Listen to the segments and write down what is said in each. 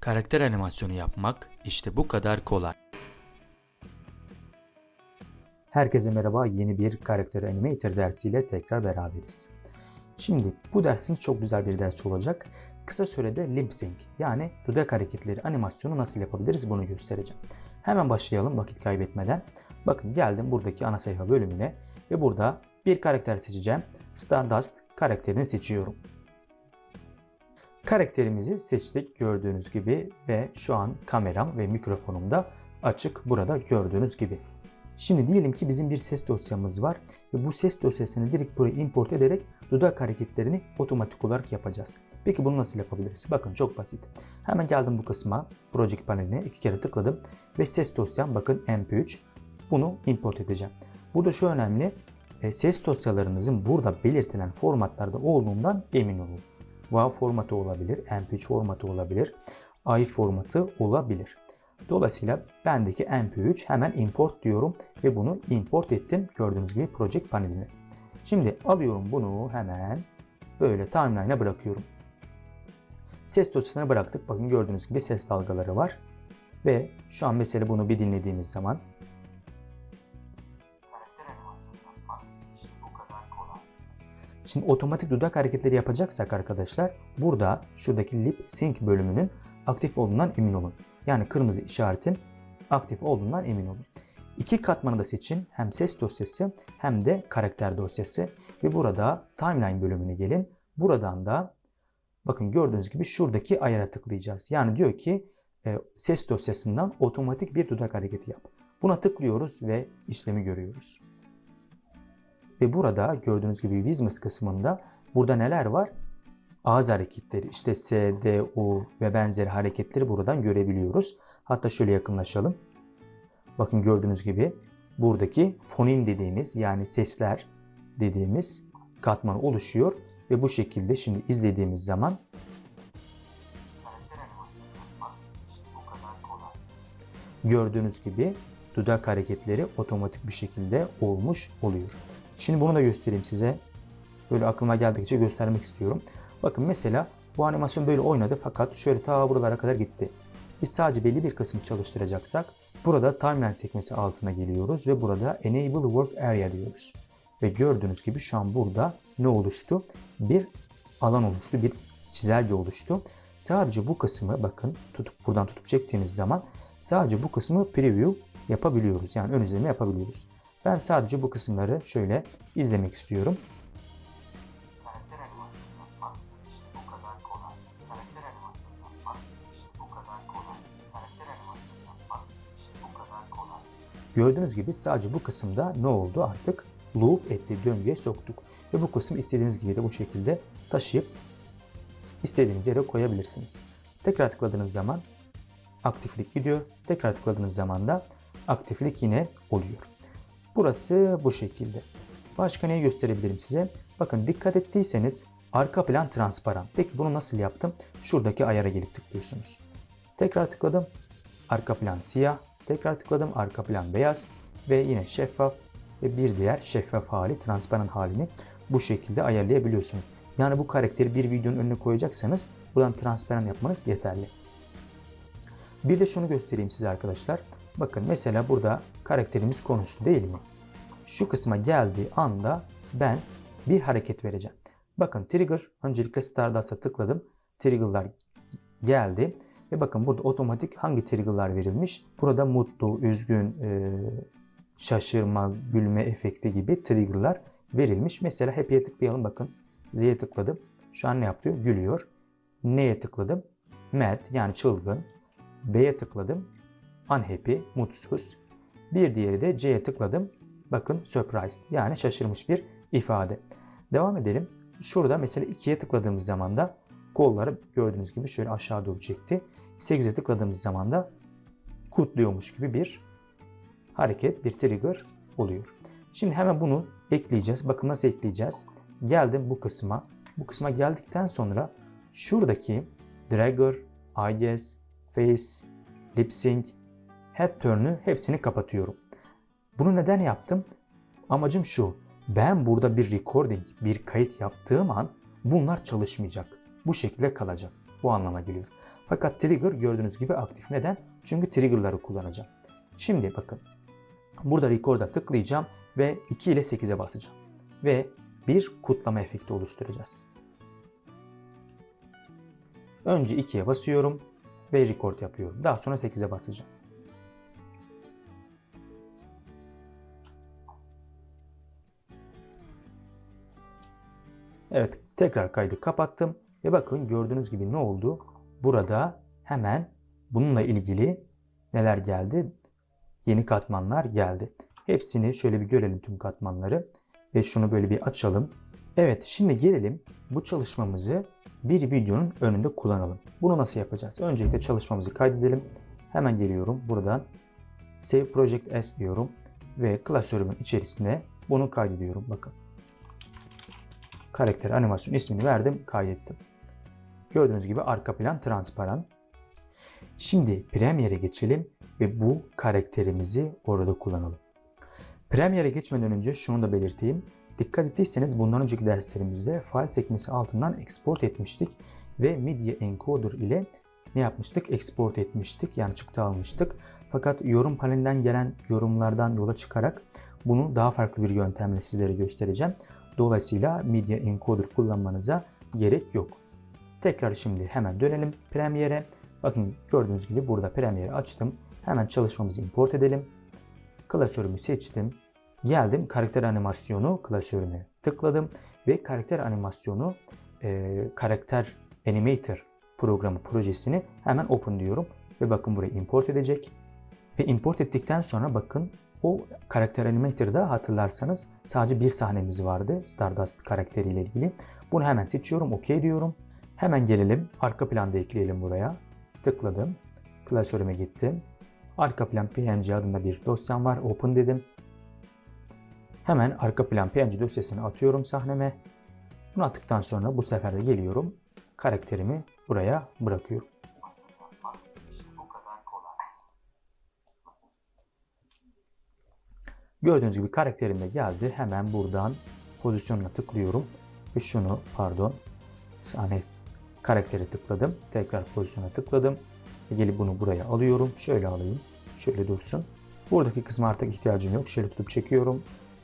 Karakter animasyonu yapmak işte bu kadar kolay. Herkese merhaba. Yeni bir Karakter Animator dersiyle tekrar beraberiz. Şimdi bu dersimiz çok güzel bir ders olacak. Kısa sürede lip sync yani dudak hareketleri animasyonu nasıl yapabiliriz bunu göstereceğim. Hemen başlayalım vakit kaybetmeden. Bakın geldim buradaki ana sayfa bölümüne ve burada bir karakter seçeceğim. Stardust karakterini seçiyorum. Karakterimizi seçtik gördüğünüz gibi ve şu an kameram ve mikrofonum da açık burada gördüğünüz gibi. Şimdi diyelim ki bizim bir ses dosyamız var ve bu ses dosyasını direkt buraya import ederek dudak hareketlerini otomatik olarak yapacağız. Peki bunu nasıl yapabiliriz? Bakın çok basit. Hemen geldim bu kısma, Project paneline iki kere tıkladım ve ses dosyam bakın MP3. Bunu import edeceğim. Burada şu önemli, e, ses dosyalarınızın burada belirtilen formatlarda olduğundan emin olun. WAV formatı olabilir, MP3 formatı olabilir, AIF formatı olabilir. Dolayısıyla bendeki MP3 hemen import diyorum ve bunu import ettim gördüğünüz gibi Project paneline. Şimdi alıyorum bunu hemen böyle timeline'a bırakıyorum. Ses dosyasına bıraktık. Bakın gördüğünüz gibi ses dalgaları var. Ve şu an mesela bunu bir dinlediğimiz zaman Şimdi otomatik dudak hareketleri yapacaksak arkadaşlar burada şuradaki lip sync bölümünün aktif olduğundan emin olun. Yani kırmızı işaretin aktif olduğundan emin olun. İki katmanı da seçin. Hem ses dosyası hem de karakter dosyası. Ve burada timeline bölümüne gelin. Buradan da bakın gördüğünüz gibi şuradaki ayara tıklayacağız. Yani diyor ki e, ses dosyasından otomatik bir dudak hareketi yap. Buna tıklıyoruz ve işlemi görüyoruz. Ve burada gördüğünüz gibi Vizmes kısmında burada neler var? Ağız hareketleri işte S, D, U ve benzeri hareketleri buradan görebiliyoruz. Hatta şöyle yakınlaşalım. Bakın gördüğünüz gibi buradaki fonim dediğimiz yani sesler dediğimiz katman oluşuyor ve bu şekilde şimdi izlediğimiz zaman gördüğünüz gibi dudak hareketleri otomatik bir şekilde olmuş oluyor. Şimdi bunu da göstereyim size. Böyle aklıma geldikçe göstermek istiyorum. Bakın mesela bu animasyon böyle oynadı fakat şöyle ta buralara kadar gitti. Biz sadece belli bir kısım çalıştıracaksak burada timeline sekmesi altına geliyoruz ve burada enable work area diyoruz. Ve gördüğünüz gibi şu an burada ne oluştu? Bir alan oluştu, bir çizelge oluştu. Sadece bu kısmı bakın tutup buradan tutup çektiğiniz zaman sadece bu kısmı preview yapabiliyoruz. Yani ön izleme yapabiliyoruz. Ben sadece bu kısımları şöyle izlemek istiyorum. Gördüğünüz gibi sadece bu kısımda ne oldu artık? Loop etti, döngüye soktuk. Ve bu kısmı istediğiniz gibi de bu şekilde taşıyıp istediğiniz yere koyabilirsiniz. Tekrar tıkladığınız zaman aktiflik gidiyor. Tekrar tıkladığınız zaman da aktiflik yine oluyor. Burası bu şekilde. Başka neyi gösterebilirim size? Bakın dikkat ettiyseniz arka plan transparan. Peki bunu nasıl yaptım? Şuradaki ayara gelip tıklıyorsunuz. Tekrar tıkladım. Arka plan siyah. Tekrar tıkladım. Arka plan beyaz. Ve yine şeffaf ve bir diğer şeffaf hali, transparan halini bu şekilde ayarlayabiliyorsunuz. Yani bu karakteri bir videonun önüne koyacaksanız buradan transparan yapmanız yeterli. Bir de şunu göstereyim size arkadaşlar. Bakın mesela burada karakterimiz konuştu değil mi? Şu kısma geldiği anda ben bir hareket vereceğim. Bakın trigger öncelikle Stardust'a tıkladım. Trigger'lar geldi. Ve bakın burada otomatik hangi trigger'lar verilmiş? Burada mutlu, üzgün, e, şaşırma, gülme efekti gibi trigger'lar verilmiş. Mesela happy'ye tıklayalım bakın. Z'ye tıkladım. Şu an ne yapıyor? Gülüyor. N'ye tıkladım. Mad yani çılgın. B'ye tıkladım unhappy, mutsuz. Bir diğeri de C'ye tıkladım. Bakın surprised yani şaşırmış bir ifade. Devam edelim. Şurada mesela 2'ye tıkladığımız zaman da kolları gördüğünüz gibi şöyle aşağı doğru çekti. 8'e tıkladığımız zaman da kutluyormuş gibi bir hareket, bir trigger oluyor. Şimdi hemen bunu ekleyeceğiz. Bakın nasıl ekleyeceğiz. Geldim bu kısma. Bu kısma geldikten sonra şuradaki dragger, I guess, face, lip sync, head turn'ü hepsini kapatıyorum. Bunu neden yaptım? Amacım şu. Ben burada bir recording, bir kayıt yaptığım an bunlar çalışmayacak. Bu şekilde kalacak. Bu anlama geliyor. Fakat trigger gördüğünüz gibi aktif. Neden? Çünkü triggerları kullanacağım. Şimdi bakın. Burada record'a tıklayacağım ve 2 ile 8'e basacağım. Ve bir kutlama efekti oluşturacağız. Önce 2'ye basıyorum ve record yapıyorum. Daha sonra 8'e basacağım. Evet tekrar kaydı kapattım ve bakın gördüğünüz gibi ne oldu? Burada hemen bununla ilgili neler geldi? Yeni katmanlar geldi. Hepsini şöyle bir görelim tüm katmanları ve şunu böyle bir açalım. Evet şimdi gelelim bu çalışmamızı bir videonun önünde kullanalım. Bunu nasıl yapacağız? Öncelikle çalışmamızı kaydedelim. Hemen geliyorum buradan Save Project S diyorum ve klasörümün içerisine bunu kaydediyorum. Bakın karakter animasyon ismini verdim, kaydettim. Gördüğünüz gibi arka plan transparan. Şimdi Premiere'e geçelim ve bu karakterimizi orada kullanalım. Premiere'e geçmeden önce şunu da belirteyim. Dikkat ettiyseniz bundan önceki derslerimizde file sekmesi altından export etmiştik ve Media Encoder ile ne yapmıştık? Export etmiştik yani çıktı almıştık. Fakat yorum panelinden gelen yorumlardan yola çıkarak bunu daha farklı bir yöntemle sizlere göstereceğim. Dolayısıyla Media Encoder kullanmanıza gerek yok. Tekrar şimdi hemen dönelim Premiere'e. Bakın gördüğünüz gibi burada Premiere'i açtım. Hemen çalışmamızı import edelim. Klasörümü seçtim. Geldim karakter animasyonu klasörüne tıkladım ve karakter animasyonu e, karakter animator programı projesini hemen open diyorum ve bakın buraya import edecek. Ve import ettikten sonra bakın o karakter animator'da hatırlarsanız sadece bir sahnemiz vardı Stardust karakteriyle ilgili. Bunu hemen seçiyorum, OK diyorum. Hemen gelelim, arka planda ekleyelim buraya. Tıkladım, klasörüme gittim. Arka plan PNG adında bir dosyam var, open dedim. Hemen arka plan PNG dosyasını atıyorum sahneme. Bunu attıktan sonra bu sefer de geliyorum. Karakterimi buraya bırakıyorum. Gördüğünüz gibi karakterim de geldi. Hemen buradan pozisyonuna tıklıyorum. Ve şunu pardon sahne karaktere tıkladım. Tekrar pozisyona tıkladım. Ve gelip bunu buraya alıyorum. Şöyle alayım. Şöyle dursun. Buradaki kısma artık ihtiyacım yok. Şöyle tutup çekiyorum.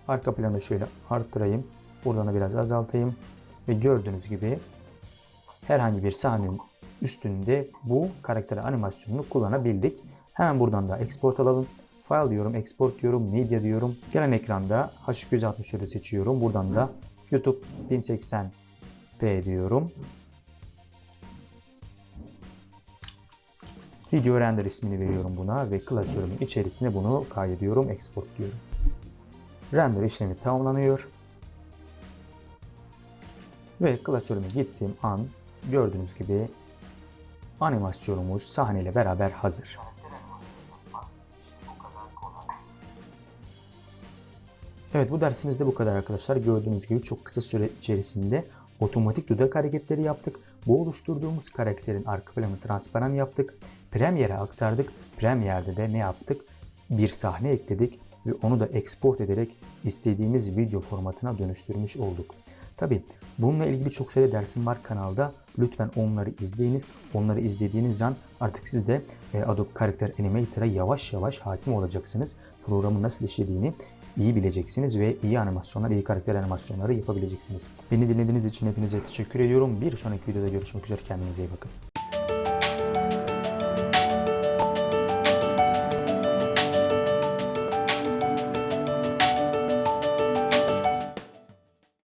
Arka planı şöyle arttırayım. Buradan da biraz azaltayım. Ve gördüğünüz gibi herhangi bir sahnenin üstünde bu karakter animasyonunu kullanabildik. Hemen buradan da export alalım. File diyorum, export diyorum, media diyorum. Gelen ekranda H264 seçiyorum. Buradan da YouTube 1080p diyorum. Video render ismini veriyorum buna ve klasörümün içerisine bunu kaydediyorum, export diyorum. Render işlemi tamamlanıyor. Ve klasörüme gittiğim an gördüğünüz gibi animasyonumuz sahneyle beraber hazır. Evet bu dersimizde bu kadar arkadaşlar. Gördüğünüz gibi çok kısa süre içerisinde otomatik dudak hareketleri yaptık. Bu oluşturduğumuz karakterin arka planını transparan yaptık. Premiere'e aktardık. Premiere'de de ne yaptık? Bir sahne ekledik ve onu da export ederek istediğimiz video formatına dönüştürmüş olduk. Tabi bununla ilgili çok sayıda dersim var kanalda. Lütfen onları izleyiniz. Onları izlediğiniz an artık siz de e, Adobe Character Animator'a yavaş yavaş hakim olacaksınız. Programın nasıl işlediğini iyi bileceksiniz ve iyi animasyonlar, iyi karakter animasyonları yapabileceksiniz. Beni dinlediğiniz için hepinize teşekkür ediyorum. Bir sonraki videoda görüşmek üzere. Kendinize iyi bakın.